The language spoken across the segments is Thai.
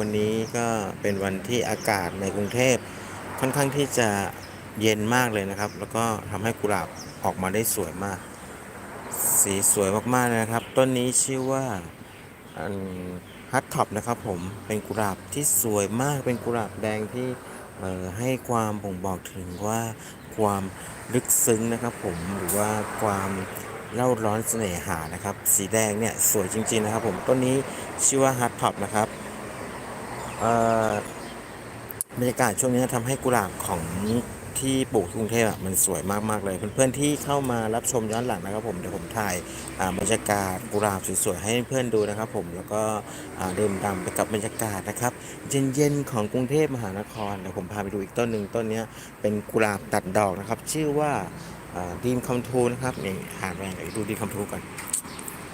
วันนี้ก็เป็นวันที่อากาศในกรุงเทพค่อนข้างที่จะเย็นมากเลยนะครับ แล้วก็ทำให้กุหลาบออกมาได้สวยมาก สีสวยมากๆนะครับ ต้นนี้ชื่อว่าฮัตท็อปนะครับผมเป็นกุหลาบที่สวยมากเป็นกุหลาบแดงที่ออให้ความบ่งบอกถึงว่าความลึกซึ้งนะครับผมหรือว่าความเล่าร้อนเสน่หานะครับ สีแดงเนี่ยสวยจริงๆนะครับผมต้นนี้ชื่อว่าฮัตท็อปนะครับ บรรยากาศช่วงนี้ทำให้กุหลาบของที่ปลูกที่กรุงเทพมันสวยมากๆเลย เพื่อนๆที่เข้ามารับชมย้อนหลังนะครับผมเดี๋ยวผมถ่ายบรรยากาศกุหลาบสวยๆให้เพื่อนดูนะครับ ผมแล้วก็ดื่มด่ำไปกับบรรยากาศนะครับเย็นๆของกรุงเทพมหานครเดี๋ยวผมพาไปดูอีกต้นหนึ่งต้นนี้เป็นกุหลาบตัดดอกนะครับ ชื่อว่าดีมคำทูนะครับนี่อ่าแรงเดูดีมคำทูก่อน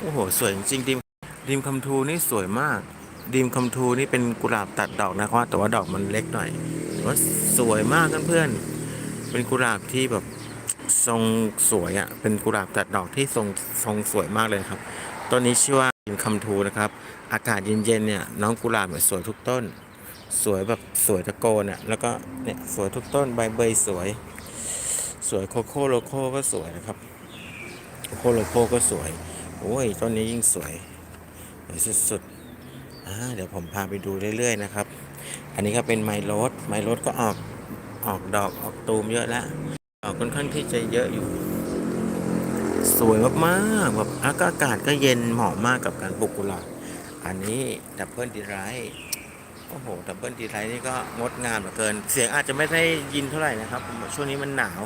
โอ้โหสวยจริงๆดีมดีมคำทูนี่สวยมาก ดีมคำทูนี่เป็นกุหลาบตัดดอกนะครับแต่ว่าดอกมันเล็กหน่อยว่าสวยมากเพื่อนๆเป็นกุหลาบที่แบบทรงสวยอะ่ะเป็นกุหลาบตัดดอกที่ทรงทรงสวยมากเลยครับต้นนี้ชื่อว่าดินคำทูนะครับ อากาศเย็นๆเนี่ยน้องกุหลาบเนี่ยสวยทุกต้น สวยแบบสวยตะโกนอะแล้วก็เนี่ยสวยทุกต้นใบเบยสวย สวยโคโค่โลโก้ก็สวยนะครับโคโค่โลโก้ก็สวยโอ้ยต้นนี้ยิ่งสวยสวยสุดๆ เดี๋ยวผมพาไปดูเรื่อยๆนะครับ อันนี้ก็เป็นไมโลดไมโลดก็ออกออกดอกออกตูมเยอะแล้วออกค่อนข้างที่จะเยอะอยู่ สวยมากๆแบบอากาศก็เย็นเหมาะมากกับการปลูกกุหลาบอันนี้ดับเบิลดีไรโอ้โหดับเบิลดีไรนี่ก็งดงามเหลือเกิน เสียงอาจจะไม่ได้ยินเท่าไหร่นะครับ ช่วงนี้มันหนาว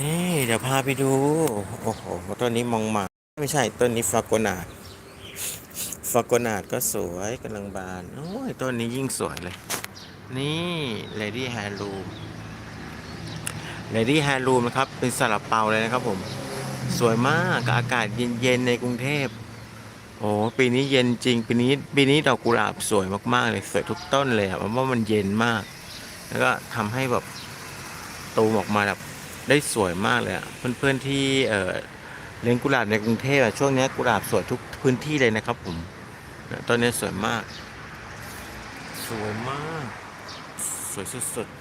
นี่เดี๋ยวพาไปดู โอ้โหต้นนี้มองมา ไม่ใช่ต้นนี้ฟาโกนา ฟาโกนาดก็สวยกำลังบาน โอ้ยต้นนี้ยิ่งสวยเลย นี่เลดี้แฮร์รูมเลดี้แฮร์รูมนะครับ เป็นสลับเปาเลยนะครับผม สวยมากกับอากาศเย็นๆในกรุงเทพ โอ้ปีนี้เย็นจริง ปีนี้ปีนี้ดอกกุหลาบสวยมากๆเลยสวยทุกต้นเลยอะเพราะว่ามันเย็นมาก แล้วก็ทำให้แบบตูมออกมาแบบได้สวยมากเลยอะเพื่อนๆที่เออเลี้ยงกุหลาบในกรุงเทพช่วงนี้กุหลาบสวยทุกพื้นที่เลยนะครับผม ต้นนี้สวยมาก สวยมาก สวยสุดๆ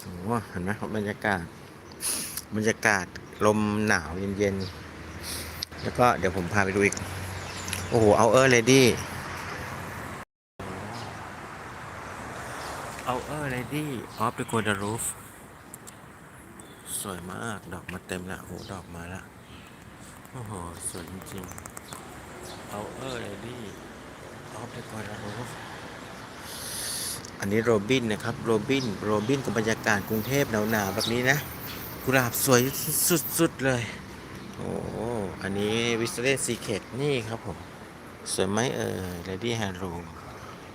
โอ้โหเห็นไหมครับบรรยากาศ บรรยากาศลมหนาวเย็นๆ แล้วก็เดี๋ยวผมพาไปดูอีก โอ้โห เอาเออร์เลดี้ เอาเออร์เลดี้ออฟเดอะโกลเดรูฟสวยมาก ดอกมาเต็มละโอ้โหดอกมาละ โอ้โห สวยจริงๆ เอาเออร์เลดี้ออฟเดอะโกรูฟอันนี้โรบินนะครับโรบินโรบินกับบรรยากาศกรุงเทพหนาวๆแบบนี้นะกุหลาบสวยสุดๆเลยโอ้อันนี้วิสเ e นซีเคทนี่ครับผม สวยไหมเออ Lady h a n d r o o m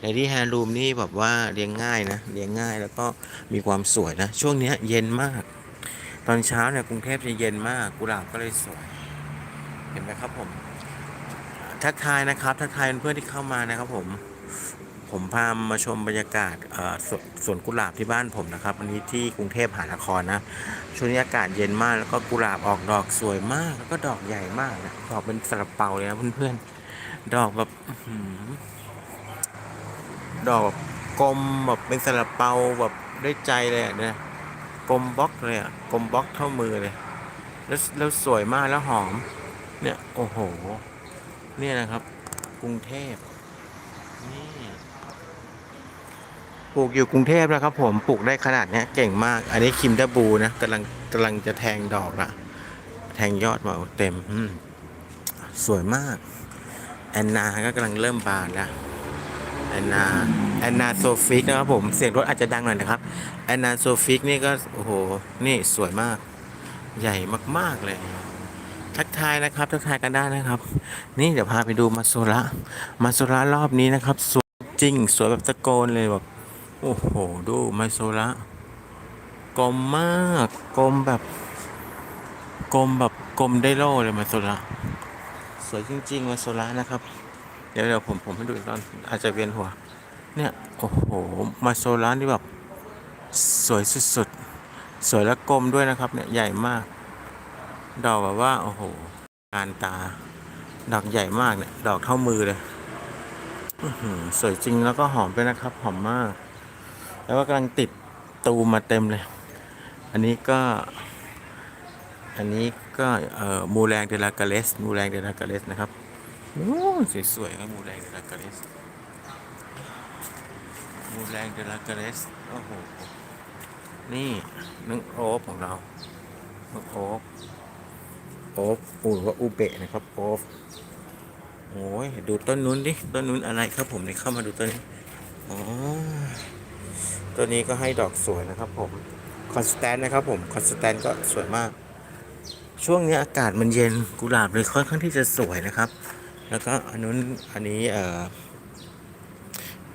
Lady h a n d r o o m นี่แบบว่าเลี้ยงง่ายนะเลี้ยงง่ายแล้วก็มีความสวยนะ ช่วงนี้เย็นมาก ตอนเช้าเนี่ยกรุงเทพจะเย็นมากกุหลาบก็เลยสวย เห็นไหมครับผม ทักทายนะครับ ทักทายเพื่อนที่เข้ามานะครับผม ผมพามาชมบรรยากาศสวนสวนกุหลาบที่บ้านผมนะครับอันนี้ที่กรุงเทพมหานครนะช่วงนี้อากาศเย็นมากแล้วก็กุหลาบออกดอกสวยมากแล้วก็ดอกใหญ่มากนะดอกเป็นสลับเปาเลยนะเพื่อนๆดอกแบบดอกแบบกลมแบบเป็นสลับเปาแบบได้ใจเลยอะเนี่ยกลมบล็อกเลยอะกลมบล็อกเท่ามือเลย แล้วแล้วสวยมากแล้วหอม เนี่ยโอ้โห นี่ยนะครับ กรุงเทพนี่ปลูกอยู่กรุงเทพนะครับ ผมปลูกได้ขนาดเนี้ยเก่งมาก อันนี้คิมดับบูนะกำลังกำลังจะแทงดอกละแทงยอดมาเต็มอืมสวยมาก แอนนาก็กำลังเริ่มบานแล้วแอนนาแอนนาโซฟิกนะครับผมเสียงรถอาจจะดังหน่อยนะครับแอนนาโซฟิกนี่ก็โอ้โหนี่สวยมาก ใหญ่มากๆเลย ทักทายนะครับ ทักทายกันได้นะครับ นี่เดี๋ยวพาไปดูมาโซระมาโซระรอบนี้นะครับสวยจริงสวยแบบตะโกนเลยแบบโอ้โห ดูมาโซระกลมมากกลมแบบกลมแบบกลมได้โล่เลยมาโซระสวยจริง ๆ มาโซระนะครับ เดี๋ยวเดี๋ยวผมผมให้ดูอีกตอนอาจจะเวียนหัว เนี่ยโอ้โหมาโซระนี่แบบสวยสุดๆสวยและกลมด้วยนะครับเนี่ยใหญ่มาก ดอกแบบว่าโอ้โหการตา ดอกใหญ่มากเนี่ย ดอกเท่ามือเลยสวยจริงแล้วก็หอมด้วยนะครับ หอมมาก แล้วก็กำลังติดตูมมาเต็มเลย อันนี้ก็ อันนี้ก็เอ่อมูแรงเดลากาเลส มูแรงเดลากาเลสนะครับโอ้สวยๆครับมูแรงเดลากาเลส มูแรงเดลากาเลส โอ้โห นี่นึกโอ๊บของเรานึกโอ๊บ โอ๊บอูหรือว่าอูเบะนะครับโอ๊บโอ้ยดูต้นนู้นดิต้นนู้นอะไรครับผมเนี่ยวเข้ามาดูต้นนี้อ๋อตัวนี้ก็ให้ดอกสวยนะครับผมคอนสแตนนะครับผมคอนสแตนก็สวยมาก ช่วงนี้อากาศมันเย็นกุหลาบเลยค่อนข้างที่จะสวยนะครับ แล้วก็อันนู้นอันนี้เอ่อ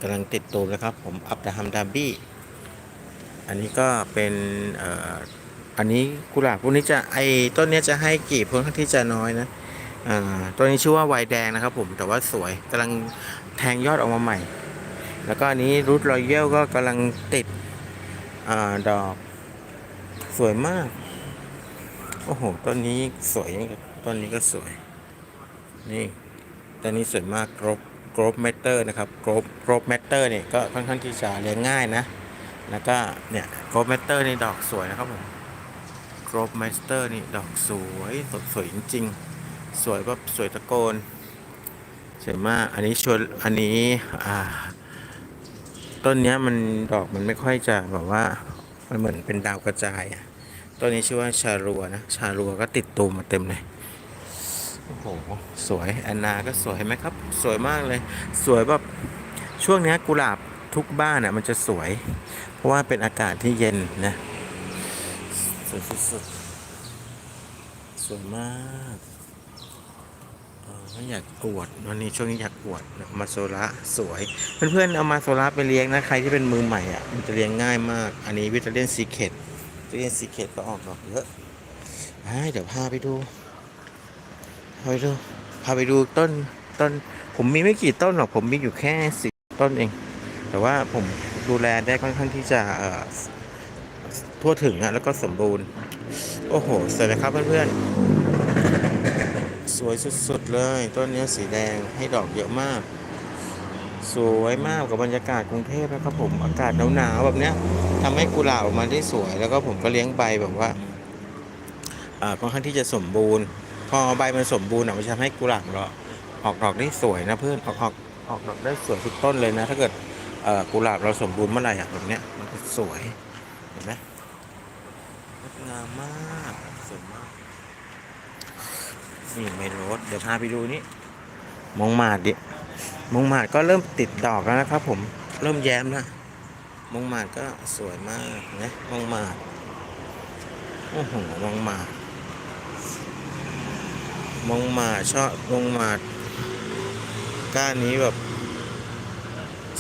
กำลังติดตูมนะครับผมอับดาฮัมดาบี้อันนี้ก็เป็นเอ่อ อันนี้กุหลาบพวกนี้จะไอต้นนี้จะให้กลีบค่อนข้างที่จะน้อยนะอ่าต้นนี้ชื่อว่าไวแดงนะครับ ผมแต่ว่าสวยกำลังแทงยอดออกมาใหม่ แล้วก็อันนี้รูทรอยัลก็กำลังติดอ่าดอกสวยมาก โอ้โหต้นนี้สวยต้นนี้ก็สวย นี่ต้นนี้สวยมากกรอบกรอบเมตเตอร์นะครับกรอบกรอบเมตเตอร์เนี่ยก็ค่อนข้างที่จะเลี้ยงง่ายนะ แล้วก็เนี่ยกรอบเมตเตอร์นี่ดอกสวยนะครับผม กรอบเมเตอร์นี่ดอกสวยสดสวยจริงๆ สวยแบบสวยตะโกนสวยมากอันนี้ชวนอันนี้อ่าต้นเนี้ยมันดอกมันไม่ค่อยจะแบบว่ามันเหมือนเป็นดาวกระจายอะต้นนี้ชื่อว่าชาลัวนะชาลัวก็ติดตูมมาเต็มเลยโอ้โหสวยแอนนาก็สวยเห็นไหมครับ สวยมากเลย สวยแบบช่วงเนี้ยกุหลาบทุกบ้านอะมันจะสวย เพราะว่าเป็นอากาศที่เย็นนะส วยสุดๆสวยมากเออไม่อยากอวดวันนี้ช่วงนี้อยากอวดมาโซระสวย เพื่อนๆเอามาโซระไปเลี้ยงนะ ใครที่เป็นมือใหม่อะมันจะเลี้ยงง่ายมาก อันนี้วิตาเลียนซีเคทตู้เย็นซีเคทก็ออกดอกเยอะเดี๋ยวพาไปดูพาไปดูพาไปดูต้นต้น ผมมีไม่กี่ต้นหรอกผมมีอยู่แค่สิบต้นเอง แต่ว่าผมดูแลได้ค่อนข้างที่จะ ทั่วถึงอะแล้วก็สมบูรณ์ โอ้โหสวยไหมครับเพื่อนๆ สวยสุดๆเลยต้นนี้สีแดงให้ดอกเยอะมาก สวยมากกับบรรยากาศกรุงเทพนะครับผมอากาศหนาวๆแบบเนี้ยทำให้กุหลาบออกมาได้สวย แล้วก็ผมก็เลี้ยงใบแบบว่าค่อนข้างที่จะสมบูรณ์ พอใบมันสมบูรณ์มันจะทำให้กุหลาบเราออกดอกได้สวยนะเพื่อนออกออกออกดอกได้สวยทุกต้นเลยนะ ถ้าเกิดกุหลาบเราสมบูรณ์เมื่อไหร่อะแบบเนี้ยมันจะสวย งามมากสวยมาก นี่เมโลดเดี๋ยวพาไปดูนี่มงมาดดิมงมาดก็เริ่มติดดอกแล้วนะครับ ผมเริ่มแย้มแล้วมงมาดก็สวยมากนะมงมาดโอ้โหมงมาดมงมาดชอบมงมาดก้านนี้แบบ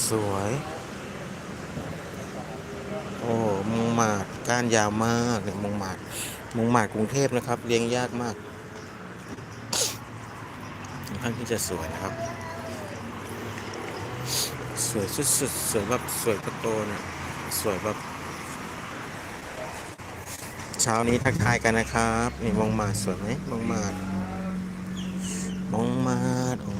สวย โอ้โหมงหมาด ก้านยาวมากเนี่ยมงหมาดมงหมาดกรุงเทพนะครับ เลี้ยงยากมากค่อนข้างที่จะสวยนะครับ สวยสุดๆสวยแบบสวยตะโกนะสวยแบบเช้านี้ทักทายกันนะครับ นี่มองมาดสวยไหมมองมาดมองมาดโอ้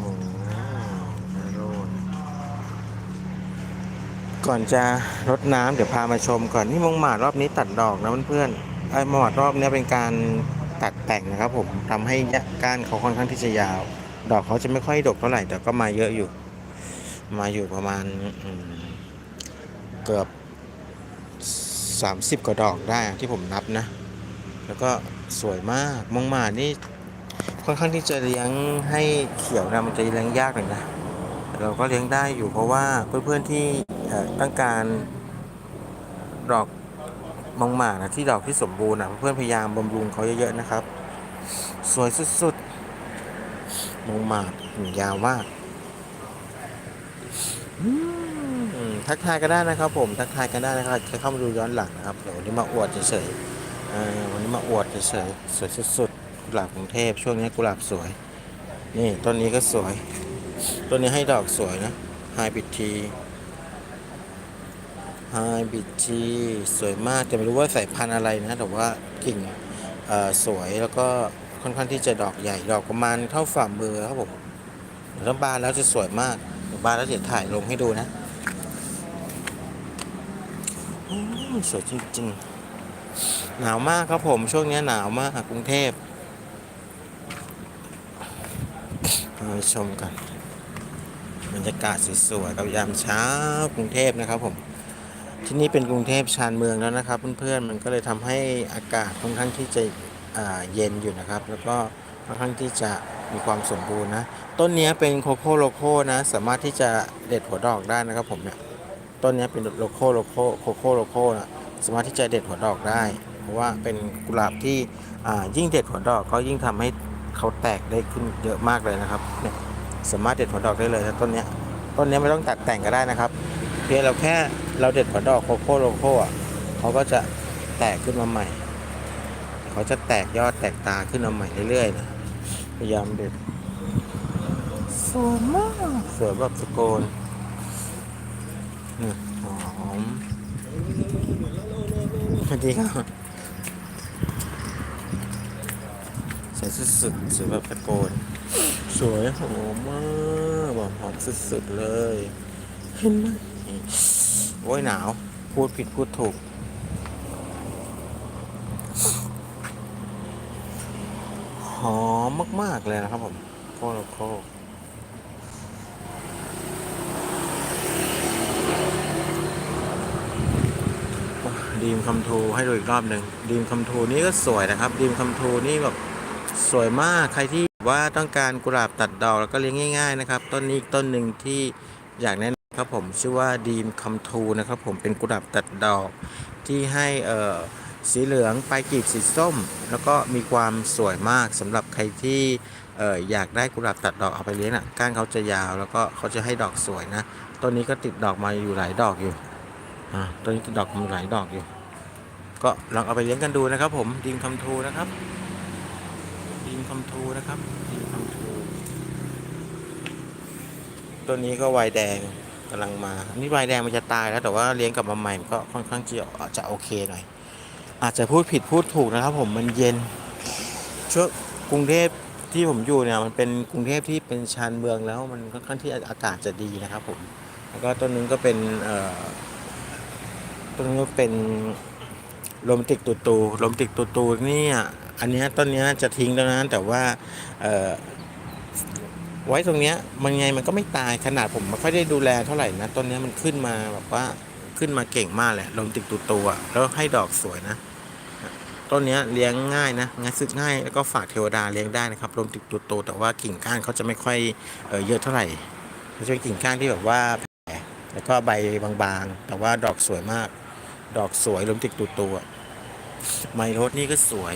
ก่อนจะรดน้ำเดี๋ยวพามาชมก่อนนี่มองมาดรอบนี้ตัดดอกนะเพื่อนๆไอ้มองมาดรอบนี้เป็นการตัดแต่งนะครับ ผมทำให้ก้านเขาค่อนข้างที่จะยาว ดอกเขาจะไม่ค่อยดกเท่าไหร่แต่ก็มาเยอะอยู่ มาอยู่ประมาณเกือบ 30 กว่าดอกได้ที่ผมนับนะ แล้วก็สวยมากมงหมานี่ค่อนข้างที่จะเลี้ยงให้เขียวนะมันจะเลี้ยงยากหน่อยนะเราก็เลี้ยงได้อยู่เพราะว่าเพื่อนๆที่เอ่ ต้องการดอกมองหมานะที่ดอกที่สมบูรณ์นะเพื่อนพยายามบำรุงเขาเยอะๆนะครับ สวยสุดๆมองหมาถึงยาวมากทักทายกันได้นะครับ ผมทักทายกันได้นะครับแค่เข้ามาดูย้อนหลังนะครับเดี๋ยววันนี้มาอวดเฉยๆวันนี้มาอวดเฉยๆสวยสุดๆกุหลาบกรุงเทพช่วงนี้กุหลาบสวย นี่ต้นนี้ก็สวยต้นนี้ให้ดอกสวยนะไฮบิดที ไฮบิดทีสวยมากแต่ไม่รู้ว่าสายพันธุ์อะไรนะ แต่ว่ากิ่งสวยแล้วก็ค่อนข้างที่จะดอกใหญ่ดอกประมาณเท่าฝ่ามือครับผมถ้าบานแล้วจะสวยมากรับบานแล้วเดี๋ยวถ่ายลงให้ดูนะสวยจริงๆ หนาวมากครับผม ช่วงนี้หนาวมากกรุงเทพมาชมกัน บรรยากาศสวยๆกับยามเช้ากรุงเทพนะครับผม ที่นี่เป็นกรุงเทพชานเมืองแล้วนะครับ เพื่อนๆมันก็เลยทำให้อากาศค่อนข้างที่จะเย็นอยู่นะครับ แล้วก็ค่อนข้างที่จะมีความสมบูรณ์นะ ต้นนี้เป็นโคโค่โลโก้นะ สามารถที่จะเด็ดหัวดอกได้นะครับผมเนี่ยต้นนี้เป็นโลโก้โลโก้โคโค่โลโก้นะสามารถที่จะเด็ดหัวดอกได้ เพราะว่าเป็นกุหลาบที่ยิ่งเด็ดหัวดอกก็ยิ่งทำให้เขาแตกได้ขึ้นเยอะมากเลยนะครับเนี่ยสามารถเด็ดหัวดอกได้เลยนะต้นนี้ต้นนี้ไม่ต้องตัดแต่งก็ได้นะครับ เพียงเราแค่เราเด็ดหัวดอกโคโค่โลโก้อะเขาก็จะแตกขึ้นมาใหม่ เขาจะแตกยอดแตกตาขึ้นมาใหม่เรื่อยๆนะพยายามเด็ดสวยมากสวยแบบสโกนนี่หอมสวัสดีครับสวยสุดๆสวยแบบตะโกนสวยหอมมากแบบหอมสุดๆเลย เห็นไหม โอ้ยหนาว พูดผิดพูดถูก หอมมาก ๆ เลยนะครับผมโคโลโคดีมคำทูให้ดูอีกรอบหนึ่งดีมคำทูนี่ก็สวยนะครับ ดีมคำทูนี่แบบสวยมากใครที่ว่าต้องการกุหลาบตัดดอกแล้วก็เลี้ยงง่าย ๆ นะครับ ต้นนี้อีกต้นหนึ่งที่อยากแนะนำ ครับผมชื่อว่าดีมคำทูนะครับผมเป็นกุหลาบตัดดอกที่ให้เอ่อสีเหลืองปลายกีบสีส้ม แล้วก็มีความสวยมากสำหรับใครที่เอออยากได้กุหลาบตัดดอกเอาไปเลี้ยงอะก้านเขาจะยาวแล้วก็เขาจะให้ดอกสวยนะต้นนี้ก็ติดดอกมาอยู่หลายดอกอยู่อ่าต้นนี้ติดดอกมาหลายดอกอยู่ ก็ลองเอาไปเลี้ยงกันดูนะครับ ผมดิมคำทูนะครับดิมคำทูนะครับดิมคำทูต้นนี้ก็วายแดง กำลังมาอันนี่วายแดงมันจะตายแล้วแต่ว่าเลี้ยงกลับมาใหม่มันก็ค่อนข้างจะจะโอเคหน่อย อาจจะพูดผิดพูดถูกนะครับ ผมมันเย็นช่วงกรุงเทพที่ผมอยู่เนี่ยมันเป็นกรุงเทพที่เป็นชานเมืองแล้ว มันค่อนข้างที่อากาศจะดีนะครับ ผม แล้วก็ต้นนึงก็เป็นต้นนึงก็เป็นโรมติกตูตูโรมติกตูตูนี่อันนี้ต้นนี้จะทิ้งแล้วนะแต่ว่า ไว้ตรงเนี้ยมันไงมันก็ไม่ตายขนาดผมไม่ค่อยได้ดูแลเท่าไหร่นะต้นเนี้ยมันขึ้นมาแบบว่าขึ้นมาเก่งมากแหละลมติดตัวตัวแล้วให้ดอกสวยนะต้นเนี้ยเลี้ยงง่ายนะง่ายซึกง่ายแล้วก็ฝากเทวดาเลี้ยงได้นะครับลมติดตัวโตแต่ว่ากิ่งก้านเขาจะไม่ค่อยเออเยอะเท่าไหร่เขาจะเป็นกิ่งก้านที่แบบว่าแผ่แล้วก็ใบบางๆ แต่ว่าดอกสวยมาก ดอกสวยลมติดตัวตัวไมโรสนี่ก็สวย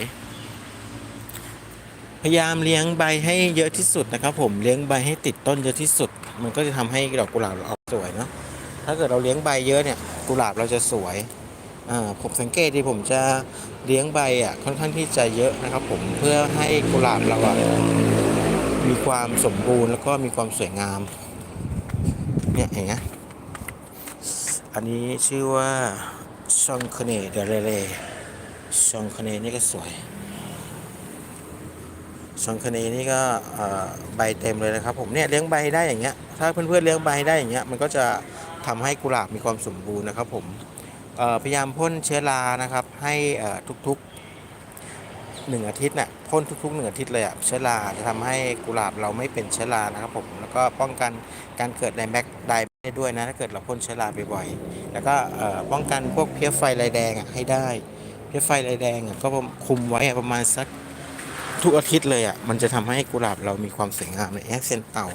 พยายามเลี้ยงใบให้เยอะที่สุดนะครับ ผมเลี้ยงใบให้ติดต้นเยอะที่สุด มันก็จะทำให้ดอกกุหลาบเราออกสวยเนาะถ้าเกิดเราเลี้ยงใบเยอะเนี่ยกุหลาบเราจะสวยอ่าผมสังเกตที่ผมจะเลี้ยงใบอะค่อนข้างที่จะเยอะนะครับ ผมเพื่อให้กุหลาบเราอะมีความสมบูรณ์แล้วก็มีความสวยงามเนี่ยเห็นไหมอันนี้ชื่อว่าชองคเนเดเรเลชองคเนนี่ก็สวย ชองคเนนี่ก็ใบเต็มเลยนะครับ ผมเนี่ยเลี้ยงใบได้อย่างเงี้ยถ้าเพื่อนๆเลี้ยงใบได้อย่างเงี้ยมันก็จะทำให้กุหลาบมีความสมบูรณ์นะครับ ผมพยายามพ่นเชื้อรานะครับ ให้ทุกๆหนึ่งอาทิตย์น่ะพ่นทุกๆหนึ่งอาทิตย์เลยอะเชื้อราจะทำให้กุหลาบเราไม่เป็นเชื้อรานะครับ ผมแล้วก็ป้องกันการเกิดไดแบ็กไดได้ด้วยนะถ้าเกิดเราพ่นเชื้อราบ่อยๆแล้วก็ป้องกันพวกเพี้ยไฟลายแดงอะให้ได้ เพี้ยไฟลายแดงอะก็คุมไว้ประมาณสัก ทุกอาทิตย์เลยอะมันจะทำให้กุหลาบเรามีความสวยงามในแอคเซนเต่า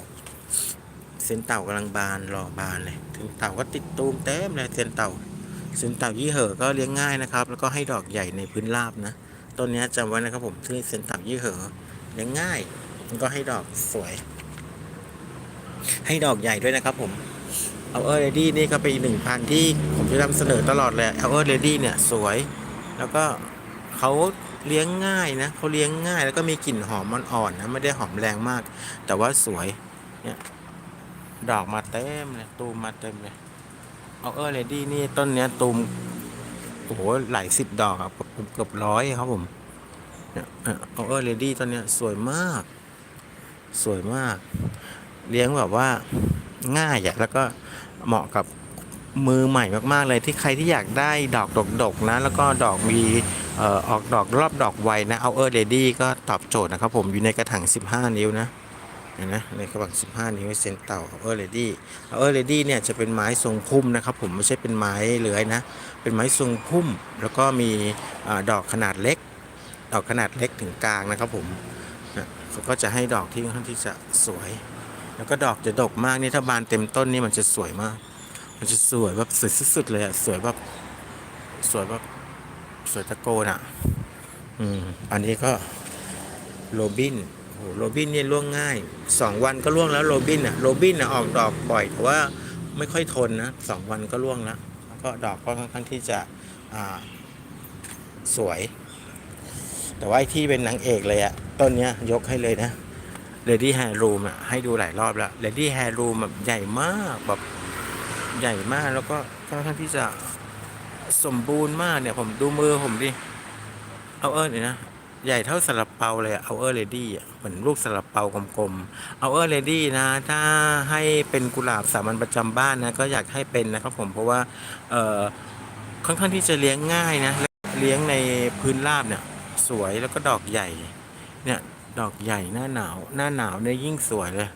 เซนเต่ากำลังบานรอบานเลยถึงเต่าก็ติดตูมเต็มเลยเซนเต่า เซนเต่ายี่เห่อก็เลี้ยงง่ายนะครับ แล้วก็ให้ดอกใหญ่ในพื้นราบนะ ต้นนี้จำไว้นะครับผมที่เซนเต่ายี่เห่อเลี้ยงง่าย มันก็ให้ดอกสวย ให้ดอกใหญ่ด้วยนะครับผมเอาเออร์เรดี้นี่ก็เป็นอีกหนึ่งพันธุ์ที่ผมจะนำเสนอตลอดเลยเอาเออร์เรดี้เนี่ยสวย แล้วก็เขา เลี้ยงง่ายนะเขาเลี้ยงง่ายแล้วก็มีกลิ่นหอมอ่อนๆนะไม่ได้หอมแรงมาก แต่ว่าสวยเนี่ยดอกมาเต็มเลยตูมมาเต็มเลยเอาเออเลดี้นี่ต้นเนี้ยตูมโอ้โหหลายสิบดอกครับเกือบเกือบร้อยครับผมเนี่ยเอาเออเลดี้ต้นเนี้ยสวยมาก สวยมาก เลี้ยงแบบว่าง่ายอะแล้วก็เหมาะกับมือใหม่มากๆเลยที่ใครที่อยากได้ดอกดกๆนะ แล้วก็ดอกมี เอ่อออกดอกรอบดอกไวนะเอาเออร์เรดี้ก็ตอบโจทย์นะครับผมอยู่ในกระถาง 15 นิ้วนะเห็นไหมในกระถาง15 นิ้วเซนเต่าเอาเออร์เรดี้เอาเออร์เรดี้เนี่ยจะเป็นไม้ทรงพุ่มนะครับผมไม่ใช่เป็นไม้เลื้อยนะ เป็นไม้ทรงพุ่ม แล้วก็มีอดอกขนาดเล็ก ดอกขนาดเล็กถึงกลางนะครับผมนะเขาก็จะให้ดอกที่ค่อนข้างที่จะสวย แล้วก็ดอกจะดกมากนี่ถ้าบานเต็มต้นนี่มันจะสวยมาก มันจะสวยแบบสวยสุดๆเลยอะสวยแบบสวยแบบ สวยตะโกนอะอืม อันนี้ก็โรบินโอ้โหโรบินเนี่ยร่วงง่ายสองวันก็ร่วงแล้วโรบินอะโรบินอะออกดอกบ่อยแต่ว่าไม่ค่อยทนนะสองวันก็ร่วงแล้วแล้วก็ดอกก็ค่อนข้างที่จะอ่าสวย แต่ว่าไอ้ที่เป็นนางเอกเลยอะต้นเนี้ยยกให้เลยนะ Lady Hair Room อะให้ดูหลายรอบแล้ว Lady Hair Room แบบใหญ่มากแบบใหญ่มากแล้วก็ค่อนข้างที่จะ สมบูรณ์มากเนี่ยผมดูมือผมดิ เอาเออเนี่ยนะ ใหญ่เท่าสลับเปาเลยอะเอาเออเลดี้อะเหมือนลูกสลับเปากลมๆเอาเออเลดี้นะ ถ้าให้เป็นกุหลาบสามัญประจำบ้านนะ ก็อยากให้เป็นนะครับผมเพราะว่าเออค่อนข้างที่จะเลี้ยงง่ายนะ เลี้ยงในพื้นราบเนี่ย สวยแล้วก็ดอกใหญ่ เนี่ยดอกใหญ่หน้าหนาว หน้าหนาวเนี่ยยิ่งสวยเลย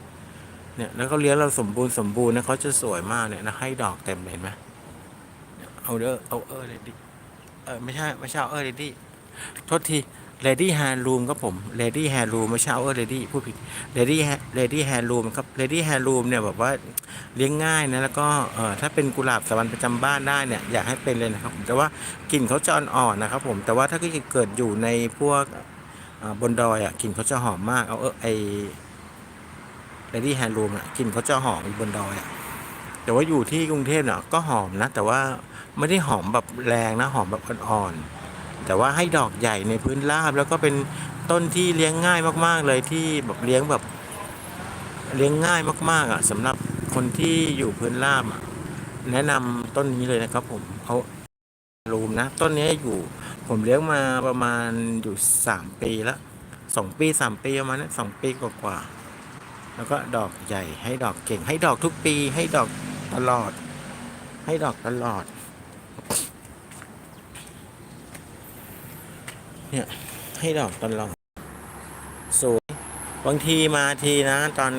เนี่ยแล้วก็เลี้ยงเราสมบูรณ์สมบูรณ์นะเขาจะสวยมากเนี่ยนะให้ดอกเต็มเลยเห็นไหม เอาเดอเอาเออเลยดิเออไม่ใช่ไม่ใช่เอาเออเลยดิโทษที Lady Hand Room ครับผม Lady Hand Room ไม่ใช่เอาเออ Lady พูดผิด Lady Ha- Lady Hand Room ครับ Lady Hand Room เนี่ยแบบว่าเลี้ยงง่ายนะแล้วก็เออถ้าเป็นกุหลาบสวรรค์ประจำบ้านได้เนี่ยอยากให้เป็นเลยนะครับแต่ว่ากลิ่นเขาจะอ่อนๆนะครับผมแต่ว่าถ้าเกิดอยู่ในพวกอ่าบนดอยอะกลิ่นเขาจะหอมมากเอาเออไอเลดี้แฮนด์รูมอะกลิ่นเขาจะหอมบนดอยอะ แต่ว่าอยู่ที่กรุงเทพเนาะก็หอมนะ แต่ว่าไม่ได้หอมแบบแรงนะ หอมแบบอ่อนๆแต่ว่าให้ดอกใหญ่ในพื้นราบ แล้วก็เป็นต้นที่เลี้ยงง่ายมาก ๆ เลยที่แบบเลี้ยงแบบเลี้ยงง่ายมาก ๆ อะสำหรับคนที่อยู่พื้นราบอะแนะนำต้นนี้เลยนะครับ ผมเอารูมนะ ต้นนี้อยู่ ผมเลี้ยงมาประมาณอยู่สามปีล้วสองปีสามปีประมาณนั้นสองปีกว่าๆ แล้วก็ดอกใหญ่ให้ดอกเก่ง ให้ดอกทุกปี ให้ดอกตลอด ให้ดอกตลอด เนี่ย ให้ดอกตลอดสวยบางทีมาทีนะ ตอน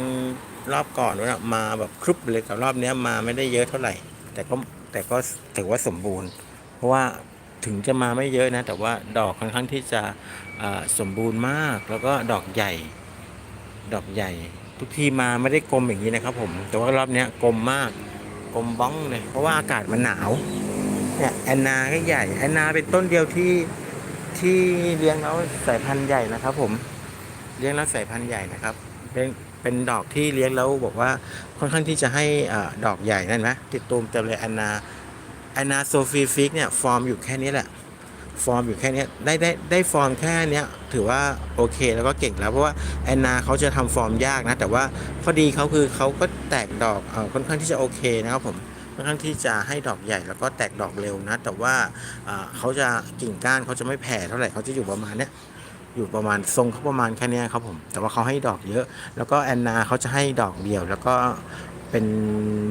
รอบก่อนว่ามาแบบครุบเลยแต่รอบเนี้ยมาไม่ได้เยอะเท่าไหร่ แต่ก็แต่ก็ถือว่าสมบูรณ์ เพราะว่าถึงจะมาไม่เยอะนะ แต่ว่าดอกค่อนข้างที่จะสมบูรณ์มาก แล้วก็ดอกใหญ่ ดอกใหญ่ ทุกทีมาไม่ได้กลมอย่างนี้นะครับ ผม แต่ว่ารอบเนี้ยกลมมากกลมบ้องเลยเพราะว่าอากาศมันหนาวเนี่ยแอนนาก็ใหญ่แอนนาเป็นต้นเดียวที่ที่เลี้ยงแล้วสายพันธุ์ใหญ่นะครับ ผมเลี้ยงแล้วสายพันธุ์ใหญ่นะครับ เป็นเป็นดอกที่เลี้ยงแล้วบอกว่าค่อนข้างที่จะให้อดอกใหญ่นั่นไหมติดตูมเต็มเลยแอนนาแอนนาโซฟีฟิกเนี่ยฟอร์มอยู่แค่นี้แหละ ฟอร์มอยู่แค่นี้ได้ได้ได้ฟอร์มแค่นี้ถือว่าโอเคแล้วก็เก่งแล้วเพราะว่าแอนนาเขาจะทำฟอร์มยากนะ แต่ว่าข้อดีเขาคือเขาก็แตกดอกเออค่อนข้างที่จะโอเคนะครับผมค่อนข้างที่จะให้ดอกใหญ่แล้วก็แตกดอกเร็วนะ แต่ว่าเขาจะกิ่งก้านเขาจะไม่แผ่เท่าไหร่เขาจะอยู่ประมาณเนี้ยอยู่ประมาณทรงเขาประมาณแค่นี้ครับผมแต่ว่าเขาให้ดอกเยอะ แล้วก็แอนนาเขาจะให้ดอกเดียว แล้วก็เป็น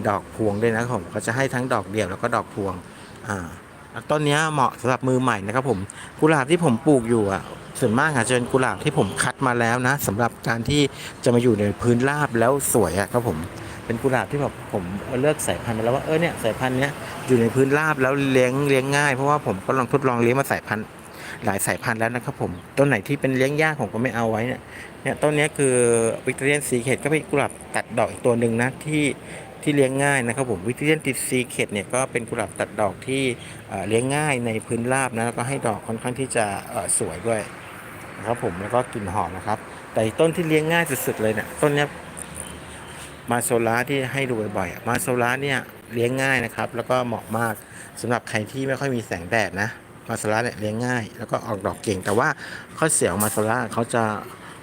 ดอกพวงด้วยนะครับผมเขาจะให้ทั้งดอกเดียวแล้วก็ดอกพวงอ่า ต้นนี้เหมาะสำหรับมือใหม่นะครับผมกุหลาบที่ผมปลูกอยู่อะส่วนมากอาจจะเป็นกุหลาบที่ผมคัดมาแล้วนะสำหรับการที่จะมาอยู่ในพื้นราบแล้วสวยอะครับผมเป็นกุหลาบที่แบบผมเลือกสายพันธุ์มาแล้วว่าเออเนี่ยสายพันธุ์เนี้ยอยู่ในพื้นราบแล้วเลี้ยงเลี้ยงง่ายเพราะว่าผมก็ลองทดลองเลี้ยงมาสายพันธุ์หลายสายพันธุ์แล้วนะครับผมต้นไหนที่เป็นเลี้ยงยากผมก็ไม่เอาไว้เนี่ยเนี่ยต้นนี้คือวิกตอเรียนซีเคดก็เป็นกุหลาบตัดดอกอีกตัวหนึ่งนะที่ ที่เลี้ยงง่ายนะครับผมวิตเรียนติดซีเคดเนี่ยก็เป็นกุหลาบตัดดอกที่เลี้ยงง่ายในพื้นราบนะแล้วก็ให้ดอกค่อนข้างที่จะสวยด้วยนะครับผมแล้วก็กลิ่นหอมนะครับ แต่ต้นที่เลี้ยงง่ายสุดๆเลยเนี่ยต้นนี้มาโซล่าที่ให้ดูบ่อยๆมาโซล่าเนี่ยเลี้ยงง่ายนะครับ แล้วก็เหมาะมากสำหรับใครที่ไม่ค่อยมีแสงแดดนะมาโซล่าเนี่ยเลี้ยงง่าย แล้วก็ออกดอกเก่ง แต่ว่าข้อเสียของมาโซล่าเขาจะ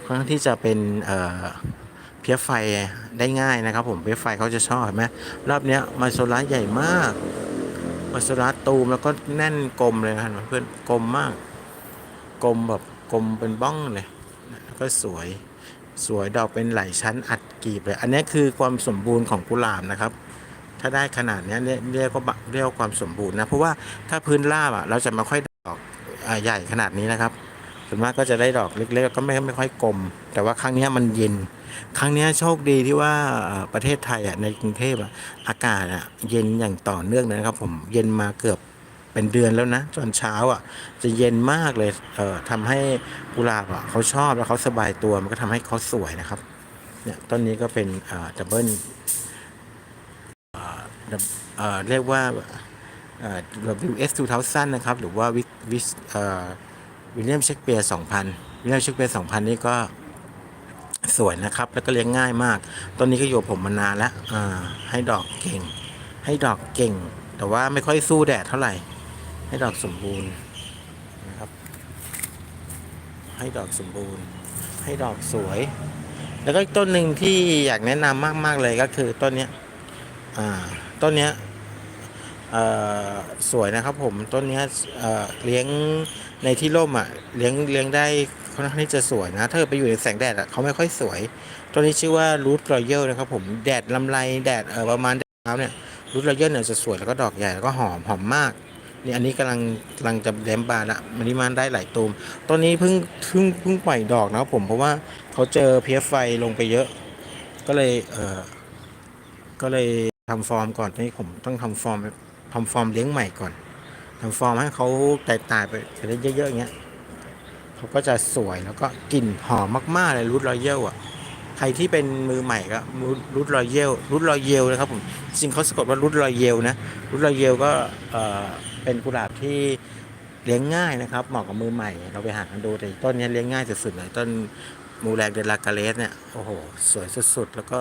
ค่อนข้างที่จะเป็นเอ่อ พี้ยไฟได้ง่ายนะครับ ผมเพี้ยไฟเขาจะชอบเห็นไหมรอบเนี้ยมาโซล่าใหญ่มากมัสรัสตูมแล้วก็แน่นกลมเลยครับเพื่อนกลมมาก กลมแบบกลมเป็นบ้องเลยแล้วก็สวยสวยดอกเป็นหลายชั้นอัดกลีบเลย อันนี้คือความสมบูรณ์ของกุหลาบนะครับ ถ้าได้ขนาดนี้เรียกเรียกว่าบะเรียกวความสมบูรณ์นะเพราะว่าถ้าพื้นราบอะเราจะไม่ค่อยดอกอใหญ่ขนาดนี้นะครับส่วนมากก็จะได้ดอกเล็กๆก็ไม่ไม่ค่อยกลม แต่ว่าครั้งนี้มันเย็น ครั้งนี้โชคดีที่ว่าประเทศไทยอะในกรุงเทพอะอากาศอะเย็นอย่างต่อเนื่องนะครับ ผมเย็นมาเกือบเป็นเดือนแล้วนะตอนเช้าอะ จะเย็นมากเลยเอ่อทำให้กุหลาบอะเขาชอบแล้วเขาสบายตัวมันก็ทำให้เขาสวยนะครับเนี่ยต้นนี้ก็เป็นดับเบิลเอ่อเรียกว่าเอ่อ WS 2000นะครับ หรือว่าวิวิเอ่อวิลเลียมเชกเปียร์2,000วิลเลียมเชกเปียร์2,000 นี่ก็ สวยนะครับ แล้วก็เลี้ยงง่ายมาก ต้นนี้ก็อยู่ผมมานานแล้วอ่าให้ดอกเก่ง ให้ดอกเก่ง แต่ว่าไม่ค่อยสู้แดดเท่าไหร่ ให้ดอกสมบูรณ์นะครับ ให้ดอกสมบูรณ์ ให้ดอกสวย แล้วก็ต้นหนึ่งที่อยากแนะนำมาก ๆ เลยก็คือต้นเนี้ยอ่าต้นเนี้ยสวยนะครับผมต้นเนี้ยเเลี้ยงในที่ร่มอะเลี้ยงเลี้ยงได้ ค่อนข้างที่จะสวยนะ ถ้าเกิดไปอยู่ในแสงแดดอะเขาไม่ค่อยสวยต้นนี้ชื่อว่ารูทรอยัลนะครับผมแดดลำไรแดดเออประมาณแดดเช้าเนี่ยรูทรอยัลเนี่ยจะสวยแล้วก็ดอกใหญ่แล้วก็หอมหอมมากนี่อันนี้กำลังกำลังจะแดมบานละมันนี้มันได้หลายตูมต้นนี้เพิ่งเพิ่งเพิ่งปล่อยดอกนะครับผมเพราะว่าเขาเจอเพี้ยไฟลงไปเยอะ ก็เลยเออก็เลยทำฟอร์มก่อนตอนนี้ผมต้องทำฟอร์มทำฟอร์มเลี้ยงใหม่ก่อนทำฟอร์มให้เขาแตกต่างไปจะได้เยอะๆอย่างเงี้ย เขาก็จะสวยแล้วก็กลิ่นหอมมากๆเลยรูทรอยเยลอะ ใครที่เป็นมือใหม่ก็รูทรอยเยลรูทรอยเยลนะครับผมจริงเขาสะกดว่ารูทรอยเยลนะรูทรอยเยลก็เออเป็นกุหลาบที่เลี้ยงง่ายนะครับเหมาะกับมือใหม่ เราไปหากันดูแต่ต้นนี้เลี้ยงง่ายสุดๆเลยต้นมูแรงเดลากาเลสเนี่ยโอ้โหสวยสุดๆแล้วก็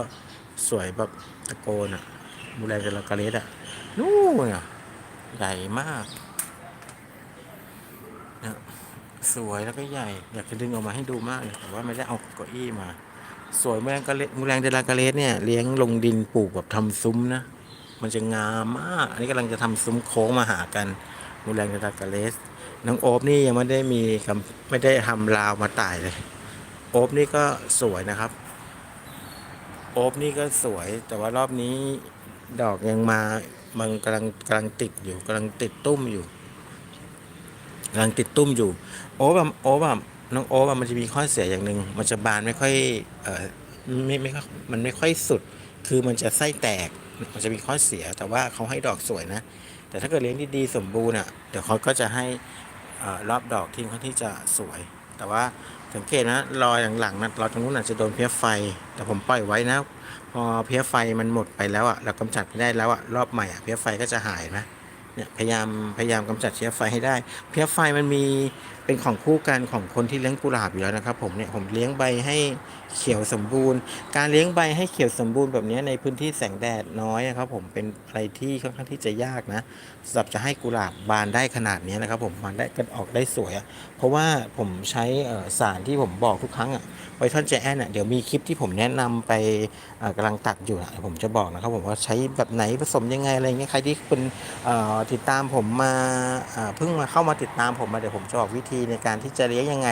สวยแบบตะโกนอะมูแรงเดลากาเลสอะนู่นอะใหญ่มาก สวยแล้วก็ใหญ่ อยากจะดึงออกมาให้ดูมากเลยแต่ว่าไม่ได้เอาเก้าอี้มา สวยแมลงกะเลมูแรงเดลากาเลสเนี่ยเลี้ยงลงดินปลูกแบบทำซุ้มนะ มันจะงามมาก อันนี้กำลังจะทำซุ้มโค้งมาหากันมูแรงเดลากาเลส น้องโอบนี่ยังไม่ได้มีกำไม่ได้ทำราวมาต่ายเลย โอบนี่ก็สวยนะครับ โอบนี่ก็สวย แต่ว่ารอบนี้ดอกยังมา มันกำลังกำลังติดอยู่กำลังติดตุ้มอยู่ กำลังติดตุ้มอยู่ โอ้แบบโอ้แบบน้องโอ้แบบมันจะมีข้อเสียอย่างหนึ่งมันจะบานไม่ค่อยเออไม่ไม่ค่อยมันไม่ค่อยสุด คือมันจะไส้แตกมันจะมีข้อเสียแต่ว่าเขาให้ดอกสวยนะ แต่ถ้าเกิดเลี้ยงดีๆสมบูรณ์อะเดี๋ยวเขาก็จะให้อ่รอบดอกที่เขาที่จะสวย แต่ว่าสังเกตนะรอยหลังๆนะรอยตรงนู้นอาจจะโดนเพี้ยไฟ แต่ผมปล่อยไว้นะ พอเพี้ยไฟมันหมดไปแล้วอะเรากำจัดไม่ได้แล้วอะรอบใหม่อะเพี้ยไฟก็จะหายนะ พยายามพยายามกำจัดเชื้อไฟให้ได้ เชื้อไฟมันมี เป็นของคู่กันของคนที่เลี้ยงกุหลาบอยู่แล้วนะครับ ผมเนี่ยผมเลี้ยงใบให้เขียวสมบูรณ์ การเลี้ยงใบให้เขียวสมบูรณ์แบบนี้ในพื้นที่แสงแดดน้อยนะครับ ผมเป็นอะไรที่ค่อนข้างที่จะยากนะสำหรับจะให้กุหลาบบานได้ขนาดนี้นะครับ ผมบานได้กันออกได้สวยอะเพราะว่าผมใช้สารที่ผมบอกทุกครั้งอะไวทอนเจแอนอะเดี๋ยวมีคลิปที่ผมแนะนำไปเอ่อกำลังตัดอยู่นะผมจะบอกนะครับ ผมว่าใช้แบบไหนผสมยังไงอะไรเงี้ยใครที่เป็นติดตามผมมาเพิ่งมาเข้ามาติดตามผมมาเดี๋ยวผมจะบอกวิธีในการที่จะเลี้ยงยังไง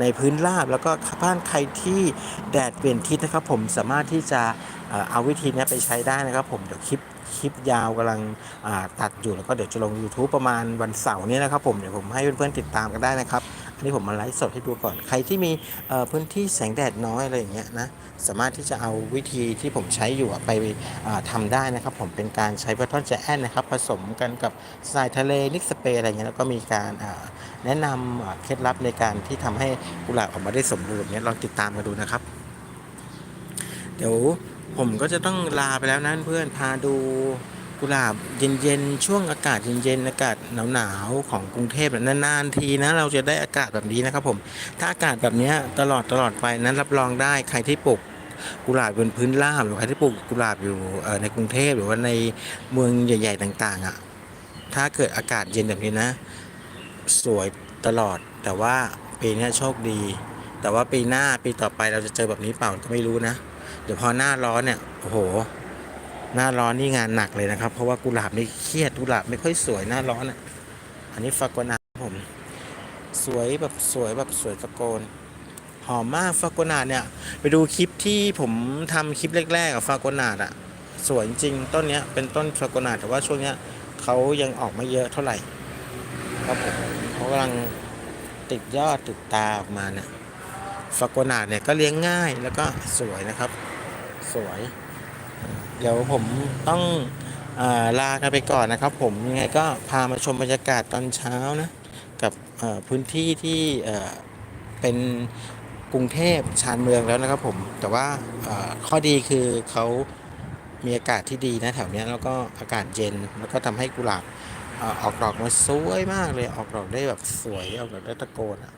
ในพื้นราบ แล้วก็บ้านใครที่แดดเปลี่ยนทิศนะครับผมสามารถที่จะเอาวิธีนี้ไปใช้ได้นะครับผมเดี๋ยวคลิปคลิปยาวกำลังตัดอยู่แล้วก็เดี๋ยวจะลง YouTube ประมาณวันเสาร์นี้นะครับผมเดี๋ยวผมให้เพื่อนๆติดตามกันได้นะครับอันนี้ผมมาไลฟ์สดให้ดูก่อนใครที่มีพื้นที่แสงแดดน้อยอะไรอย่างเงี้ยนะสามารถที่จะเอาวิธีที่ผมใช้อยู่ไปทำาได้นะครับ ผมเป็นการใช้วัตทอนแจแอนนะครับผสมกันกับทรายทะเลนิกสเปรย์อะไรเงี้ยแล้วก็มีการา แนะนำเคล็ดลับในการที่ทำให้กุหลาบออกมาได้สมบูรณ์เนี้ยลองติดตามมาดูนะครับ เดี๋ยวผมก็จะต้องลาไปแล้วนะเพื่อนพาดูกุหลาบเย็นๆ ช่วงอากาศเย็นๆ อากาศหนาวๆ ของกรุงเทพแบบนานๆทีนะ เราจะได้อากาศแบบนี้นะครับผม ถ้าอากาศแบบนี้ตลอดตลอดไปนั้นรับรองได้ใครที่ปลูกกุหลาบบนพื้นราบหรือใครที่ปลูกกุหลาบอยู่ในกรุงเทพหรือว่าในเมืองใหญ่ ๆ ต่าง ๆ อะ ถ้าเกิดอากาศเย็นแบบนี้นะ สวยตลอด แต่ว่าปีนี้โชคดี แต่ว่าปีหน้าปีต่อไปเราจะเจอแบบนี้เปล่าก็ไม่รู้นะเดี๋ยวพอหน้าร้อนเนี่ยโอ้โห หน้าร้อนนี่งานหนักเลยนะครับ เพราะว่ากุหลาบนี่เครียดกุหลาบไม่ค่อยสวยหน้าร้อนอะอันนี้ฟากนาผมสวยแบบสวยแบบสวยตะโกนหอมมากฟาโกนาเนี่ย ไปดูคลิปที่ผมทำคลิปแรกๆกับฟาโกนาดอะสวยจริงต้นเนี้ยเป็นต้นฟาโกนาแต่ว่าช่วงเนี้ยเขายังออกไม่เยอะเท่าไหร่ครับผม เขากำลังติดยอดติดตาออกมาเนี่ยฟาโกนาดเนี่ยก็เลี้ยงง่ายแล้วก็สวยนะครับ สวย เดี๋ยวผมต้องอลากันไปก่อนนะครับ ผมยังไงก็พามาชมบรรยากาศตอนเช้านะกับพื้นที่ที่เป็นกรุงเทพชานเมืองแล้วนะครับผมแต่ว่าข้อดีคือเขามีอากาศที่ดีนะแถวนี้แล้วก็อากาศเย็นแล้วก็ทำให้กุหลาบ ออกดอกมาสวยมากเลย ออกดอกได้แบบสวย ออกดอกได้ตะโกนอะ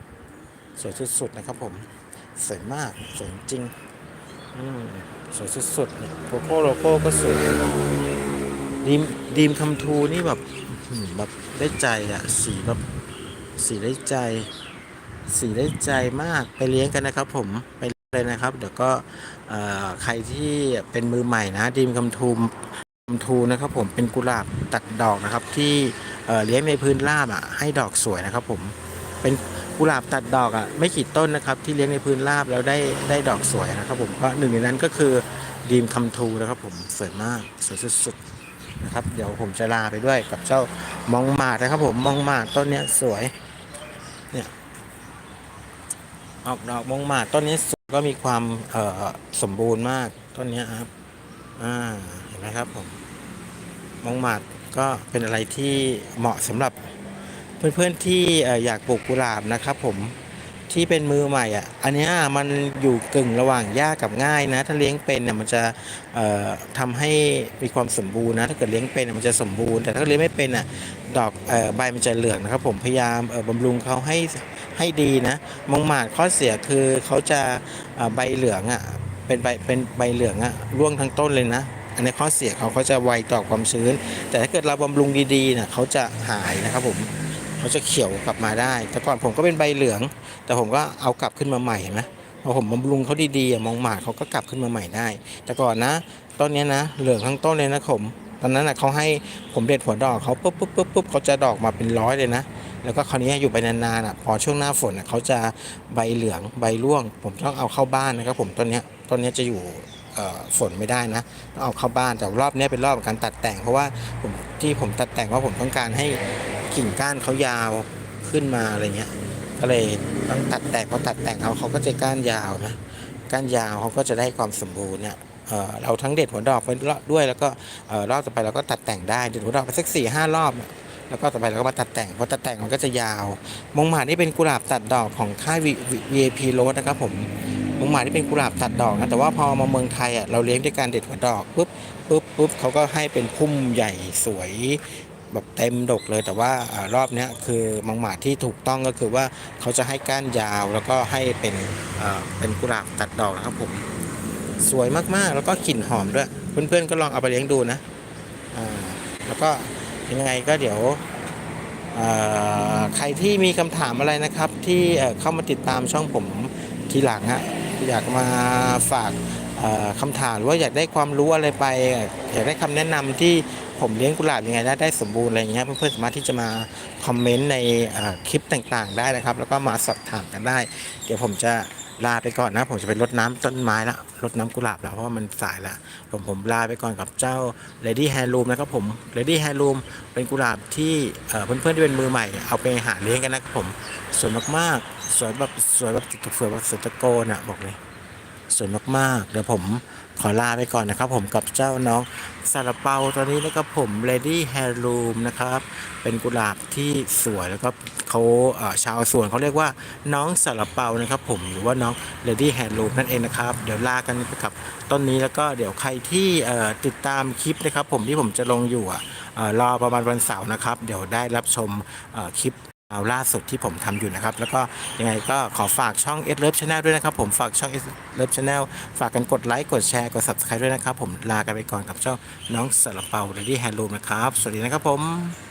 สวยสุดๆนะครับผม สวยมาก สวยจริง อืม สวยสุดๆเนี่ยโลโก้โลโก้ก็สวยดีมดีมคำทูนี่แบบแบบได้ใจอะสีแบบสีได้ใจ สีได้ใจมากไปเลี้ยงกันนะครับ ผมไปเลยนะครับ เดี๋ยวก็เอ่อใครที่เป็นมือใหม่นะดีมคำทูคำ ทูนะครับผมเป็นกุหลาบตัดดอกนะครับ ที่เลี้ยงในพื้นราบอะให้ดอกสวยนะครับผมเป็นกุหลาบตัดดอกอะไม่กี่ต้นนะครับ ที่เลี้ยงในพื้นราบแล้วได้ได้ดอกสวยนะครับ ผมก็หนึ่งในนั้นก็คือดีมคำทูนะครับ ผมสวยมากสวยสุดๆนะครับ เดี๋ยวผมจะลาไปด้วยกับเจ้ามองหมาดนะครับ ผมมองหมาดต้นเนี้ยสวยเนี่ยออกดอกมงหมาดต้นนี้สวยก็มีความสมบูรณ์มากต้นนี้ครับอ่าเห็นไหมครับผม มงหมาดก็เป็นอะไรที่เหมาะสำหรับเพื่อนๆที่อยากปลูกกุหลาบนะครับ ผมที่เป็นมือใหม่อะ อันเนี้ยมันอยู่กึ่งระหว่างยากกับง่ายนะ ถ้าเลี้ยงเป็นเนี่ยมันจะเอ่อทำให้มีความสมบูรณ์นะ ถ้าเกิดเลี้ยงเป็นเนี่ยมันจะสมบูรณ์ แต่ถ้าเลี้ยงไม่เป็นอะ ดอกใบมันจะเหลืองนะครับผมพยายามเอ่อบำรุงเขาให้ให้ดีนะ มงหมาดข้อเสียคือเขาจะใบเหลืองอะ เป็นใบเป็นใบเหลืองอะร่วงทั้งต้นเลยนะ อันนี้ข้อเสียเขาเขาจะไวต่อความชื้น แต่ถ้าเกิดเราบำรุงดีๆนะเขาจะหายนะครับผมเขาจะเขียวกลับมาได้ แต่ก่อนผมก็เป็นใบเหลือง แต่ผมก็เอากลับขึ้นมาใหม่เห็นไหมพอผมบำรุงเขาดีๆมองหมาดเขาก็กลับขึ้นมาใหม่ได้ แต่ก่อนนะต้นนี้นะเหลืองทั้งต้นเลยนะผมตอนนั้นนะเขาให้ผมเด็ดหัวดอกเขาปุ๊บปุ๊บปุ๊บปุ๊บเขาจะดอกมาเป็นร้อยเลยนะแล้วก็คราวนี้อยู่ไปนานๆอะพอช่วงหน้าฝนอะเขาจะใบเหลืองใบร่วง ผมต้องเอาเข้าบ้านนะครับผมต้นนี้ต้นนี้จะอยู่ ฝนไม่ได้นะต้องเอาเข้าบ้านแต่รอบนี้เป็นรอบการตัดแต่ง เพราะว่าผมที่ผมตัดแต่งว่าผมต้องการให้กิ่งก้านเขายาวขึ้นมาอะไรเงี้ยก็เลยต้องตัดแต่งพอตัดแต่งเขาเขาก็จะก้านยาวนะก้านยาวเขาก็จะได้ความสมบูรณ์เนี่ยเเราทั้งเด็ดหัวดอกไปด้วยแล้วก็รอบต่อไปเราก็ตัดแต่งได้เด็ดหัวดอกไปสักสี่ห้ารอบแล้วก็ต่อไปเราก็มาตัดแต่งพอตัดแต่งมันก็จะยาว มงหมาดนี่เป็นกุหลาบตัดดอกของค่าย VIP Road นะครับผม มงหมาดนี่เป็นกุหลาบตัดดอกนะแต่ว่าพอมาเมืองไทยอะเราเลี้ยงด้วยการเด็ดหัวดอกปุ๊บปุ๊บปุ๊บเขาก็ให้เป็นพุ่มใหญ่สวยแบบเต็มดกเลยแต่ว่ารอบนี้คือมังหมาดที่ถูกต้องก็คือว่าเขาจะให้ก้านยาวแล้วก็ให้เป็นเป็นกุหลาบตัดดอกนะครับผมสวยมากๆ แล้วก็กลิ่นหอมด้วย เพื่อนๆก็ลองเอาไปเลี้ยงดูนะแล้วก็ยังไงก็เดี๋ยวใครที่มีคำถามอะไรนะครับ ที่เอ่อเข้ามาติดตามช่องผมทีหลังฮะ อยากมาฝากคำถามหรือว่าอยากได้ความรู้อะไรไป อยากได้คำแนะนำที่ผมเลี้ยงกุหลาบยังไงได้ได้สมบูรณ์อะไรอย่างเงี้ยเพื่อนๆสามารถที่จะมาคอมเมนต์ในคลิปต่างๆ ได้นะครับ แล้วก็มาสอบถามกันได้ เดี๋ยวผมจะลาไปก่อนนะ ผมจะไปรดน้ำต้นไม้ละรดน้ำกุหลาบแล้วเพราะว่ามันสายละผมผมลาไปก่อนกับเจ้า Lady h a n d l o o m นะครับผม Lady h a n d l o o m เป็นกุหลาบที่เพื่อนๆที่เป็นมือใหม่ เอาไปหาเลี้ยงกันนะครับผม สวยมากๆ สวยแบบสวยแบบสวยแบบสวยตะโกนอะบอกเลย สวยมากๆ เดี๋ยวผมขอลาไปก่อนนะครับ ผมกับเจ้าน้องซาลาเปาตอนนี้แล้วก็ผม Lady h a i r l o o m นะครับ เป็นกุหลาบที่สวยแล้วก็เขาชาวสวนเขาเรียกว่าน้องซาลาเปานะครับ ผมหรือว่าน้อง Lady h a i r l o o m นั่นเองนะครับ เดี๋ยวลากันไปกับต้นนี้แล้วก็เดี๋ยวใครที่ติดตามคลิปนะครับ ผมที่ผมจะลงอยู่อะเอ่อรอประมาณวันเสาร์นะครับ เดี๋ยวได้รับชมคลิป เอาล่าสุดที่ผมทำอยู่นะครับ แล้วก็ยังไงก็ขอฝากช่อง S Love Channel ด้วยนะครับ ผมฝากช่อง S Love Channel ฝากกันกดไลค์กดแชร์กด Subscribe ด้วยนะครับ ผมลากันไปก่อนกับช่องน้องสารเปา Ready Hand Room นะครับ สวัสดีนะครับผม